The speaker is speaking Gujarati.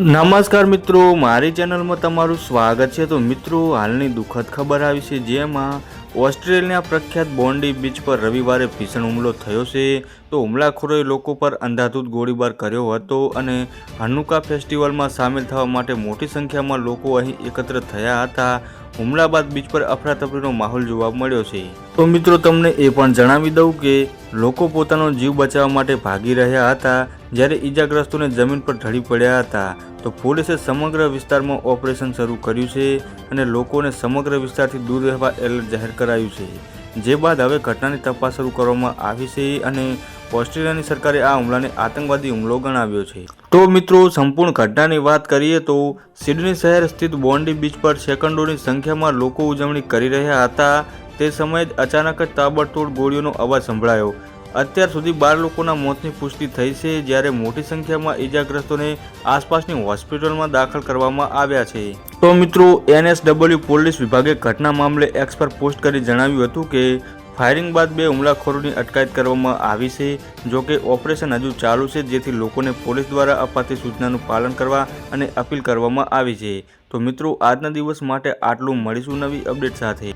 નમસ્કાર મિત્રો, મારી ચેનલમાં તમારું સ્વાગત છે. તો મિત્રો, હાલની દુઃખદ ખબર આવી છે, જેમાં ઓસ્ટ્રેલિયાના પ્રખ્યાત બોન્ડી બીચ પર રવિવારે ભીષણ હુમલો થયો છે. તો હુમલાખોરોએ લોકો પર અંધાધૂત ગોળીબાર કર્યો હતો અને હનુકા ફેસ્ટિવલમાં સામેલ થવા માટે મોટી સંખ્યામાં લોકો અહીં એકત્ર થયા હતા. હુમલા બાદ બીચ પર અફરાતફરીનો માહોલ જોવા મળ્યો છે. તો મિત્રો, તમને એ પણ જણાવી દઉં કે લોકો પોતાનો જીવ બચાવવા માટે ભાગી રહ્યા હતા. જ્યારે ઈજાગ્રસ્તોને જમીન પર ઢળી પડ્યા હતા, તો પોલીસે સમગ્ર વિસ્તારમાં ઓપરેશન શરૂ કર્યું છે અને લોકોને સમગ્ર વિસ્તારથી દૂર રહેવા એલર્ટ જાહેર કરાયું છે. જે બાદ હવે ઘટનાની તપાસ શરૂ કરવામાં આવી છે અને ઓસ્ટ્રેલિયાની સરકારે આ હુમલાને આતંકવાદી હુમલો ગણાવ્યો છે. તો મિત્રો, સંપૂર્ણ ઘટનાની વાત કરીએ તો સિડની શહેર સ્થિત બોન્ડી બીચ પર સેકન્ડોની સંખ્યામાં લોકો ઉજવણી કરી રહ્યા હતા. તે સમયે જ અચાનક જ તાબડતોડ ગોળીઓનો અવાજ સંભળાયો. અત્યાર સુધી બાર લોકોના મોતની પુષ્ટિ થઈ છે, જ્યારે મોટી સંખ્યામાં ઈજાગ્રસ્તોને આસપાસની હોસ્પિટલમાં દાખલ કરવામાં આવ્યા છે. તો મિત્રો, એનએસડબલ્યુ પોલીસ વિભાગે ઘટના મામલે એક્સ પોસ્ટ કરી જણાવ્યું હતું કે ફાયરિંગ બાદ બે હુમલાખોરોની અટકાયત કરવામાં આવી છે, જો કે ઓપરેશન હજુ ચાલુ છે, જેથી લોકોને પોલીસ દ્વારા અપાતી સૂચનાનું પાલન કરવા અને અપીલ કરવામાં આવી છે. તો મિત્રો, આજના દિવસ માટે આટલું. મળીશું નવી અપડેટ સાથે.